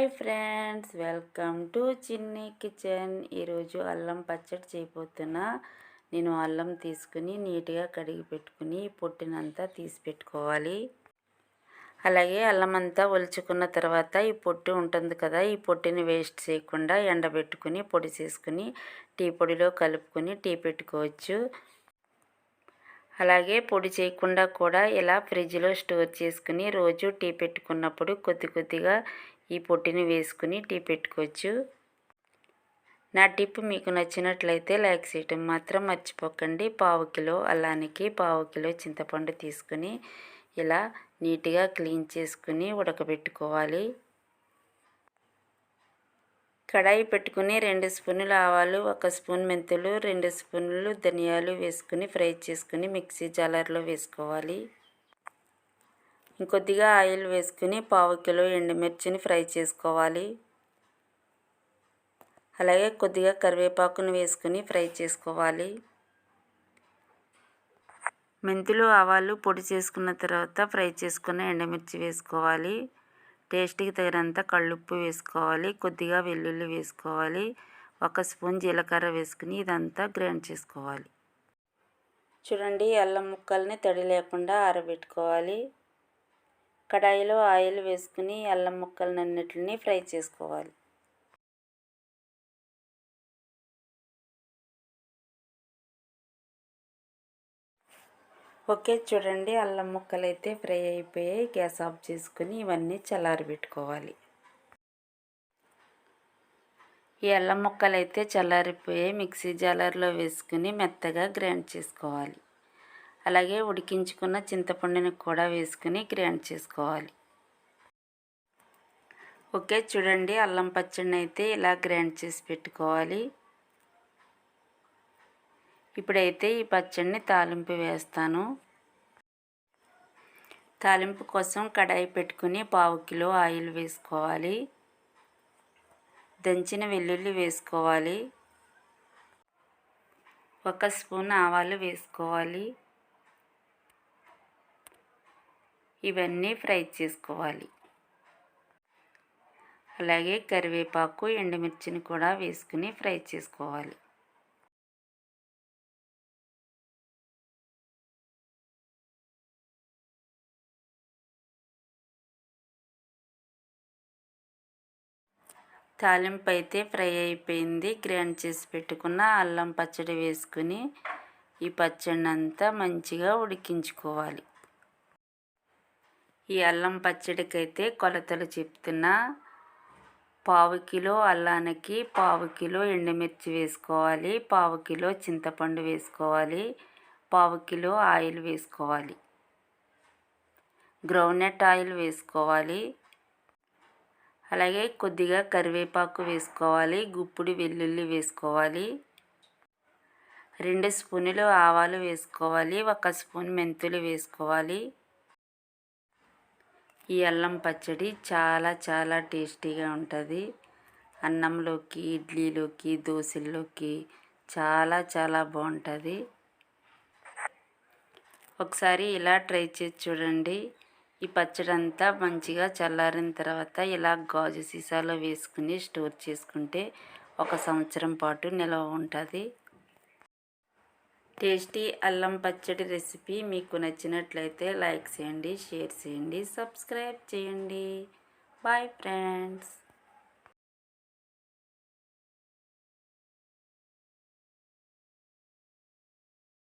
Hi friends welcome to Chinni kitchen. ఈరోజు అల్లం పచ్చడి చేయబోతున్నా. నేను అల్లం తీసుకుని నీట్గా కడిగి పెట్టుకుని పొట్టినంతా తీసి పెట్టుకోవాలి. అలాగే అల్లం అంతా ఒలుచుకున్న తర్వాత ఈ పొట్టు ఉంటుంది కదా ఈ పొట్టిని వేస్ట్ చేయకుండా ఎండబెట్టుకుని పొడి చేసుకుని టీ పొడిలో కలుపుకొని టీ పెట్టుకోవచ్చు. అలాగే పొడి చేయకుండా కూడా ఇలా ఫ్రిడ్జ్లో స్టోర్ చేసుకుని రోజు టీ పెట్టుకున్నప్పుడు కొద్ది కొద్దిగా ఈ పొట్టిని వేసుకుని టీ పెట్టుకోవచ్చు. నా టిప్ మీకు నచ్చినట్లయితే లైక్ చేయటం మాత్రం మర్చిపోకండి. పావు కిలో అల్లానికి పావు కిలో చింతపండు తీసుకుని ఇలా నీట్గా క్లీన్ చేసుకుని ఉడకబెట్టుకోవాలి. కడాయి పెట్టుకుని రెండు స్పూన్లు ఆవాలు ఒక స్పూన్ మెంతులు రెండు స్పూన్లు ధనియాలు వేసుకుని ఫ్రై చేసుకుని మిక్సీ జాలర్లో వేసుకోవాలి. ఇంకొద్దిగా ఆయిల్ వేసుకుని పావు కిలో ఎండుమిర్చిని ఫ్రై చేసుకోవాలి. అలాగే కొద్దిగా కరివేపాకును వేసుకుని ఫ్రై చేసుకోవాలి. మెంతులు ఆవాలు పొడి చేసుకున్న తర్వాత ఫ్రై చేసుకున్న ఎండుమిర్చి వేసుకోవాలి. టేస్ట్కి తగినంత కళ్ళుప్పు వేసుకోవాలి. కొద్దిగా వెల్లుల్లి వేసుకోవాలి. ఒక స్పూన్ జీలకర్ర వేసుకుని ఇదంతా గ్రైండ్ చేసుకోవాలి. చూడండి అల్లం ముక్కల్ని తడి లేకుండా ఆరబెట్టుకోవాలి. కడాయిలో ఆయిల్ వేసుకుని అల్లం ముక్కలన్నిటిని ఫ్రై చేసుకోవాలి. ఓకే చూడండి. అల్లం ముక్కలు అయితే ఫ్రై అయిపోయాయి. గ్యాస్ ఆఫ్ చేసుకుని ఇవన్నీ చల్లారి పెట్టుకోవాలి ఈ అల్లం ముక్కలు అయితే చల్లారిపోయాయి. మిక్సీ జాలర్లో వేసుకుని మెత్తగా గ్రైండ్ చేసుకోవాలి. అలాగే ఉడికించుకున్న చింతపండుని కూడా వేసుకుని గ్రైండ్ చేసుకోవాలి. ఓకే చూడండి అల్లం పచ్చడిని అయితే ఇలా గ్రైండ్ చేసి పెట్టుకోవాలి. ఇప్పుడైతే ఈ పచ్చడిని తాలింపు వేస్తాను. తాలింపు కోసం కడాయి పెట్టుకుని పావు కిలో ఆయిల్ వేసుకోవాలి. దంచిన వెల్లుల్లి వేసుకోవాలి. ఒక స్పూన్ ఆవాలు వేసుకోవాలి. ఇవన్నీ ఫ్రై చేసుకోవాలి. అలాగే కరివేపాకు ఎండుమిర్చిని కూడా వేసుకుని ఫ్రై చేసుకోవాలి. తాలింపు అయితే ఫ్రై అయిపోయింది. గ్రైండ్ చేసి పెట్టుకున్న అల్లం పచ్చడి వేసుకుని ఈ పచ్చడిని అంతా మంచిగా ఉడికించుకోవాలి. ఈ అల్లం పచ్చడికైతే కొలతలు చెప్తున్నా. పావు కిలో అల్లానికి పావు కిలో ఎండుమిర్చి వేసుకోవాలి. పావు కిలో చింతపండు వేసుకోవాలి. పావు కిలో ఆయిల్ వేసుకోవాలి. గ్రౌండ్నట్ ఆయిల్ వేసుకోవాలి. అలాగే కొద్దిగా కరివేపాకు వేసుకోవాలి. గుప్పుడు వెల్లుల్లి వేసుకోవాలి. రెండు స్పూనులు ఆవాలు వేసుకోవాలి. ఒక స్పూన్ మెంతులు వేసుకోవాలి. ఈ అల్లం పచ్చడి చాలా చాలా టేస్టీగా ఉంటుంది. అన్నంలోకి ఇడ్లీలోకి దోశల్లోకి చాలా చాలా బాగుంటుంది. ఒకసారి ఇలా ట్రై చేసి చూడండి. ఈ పచ్చడి అంతా మంచిగా చల్లారిన తర్వాత ఇలా గాజు సీసాలో వేసుకుని స్టోర్ చేసుకుంటే ఒక సంవత్సరం పాటు నిల్వ ఉంటుంది. టేస్టీ అల్లం పచ్చడి రెసిపీ మీకు నచ్చినట్లయితే లైక్ చేయండి షేర్ చేయండి సబ్స్క్రైబ్ చేయండి. Bye friends.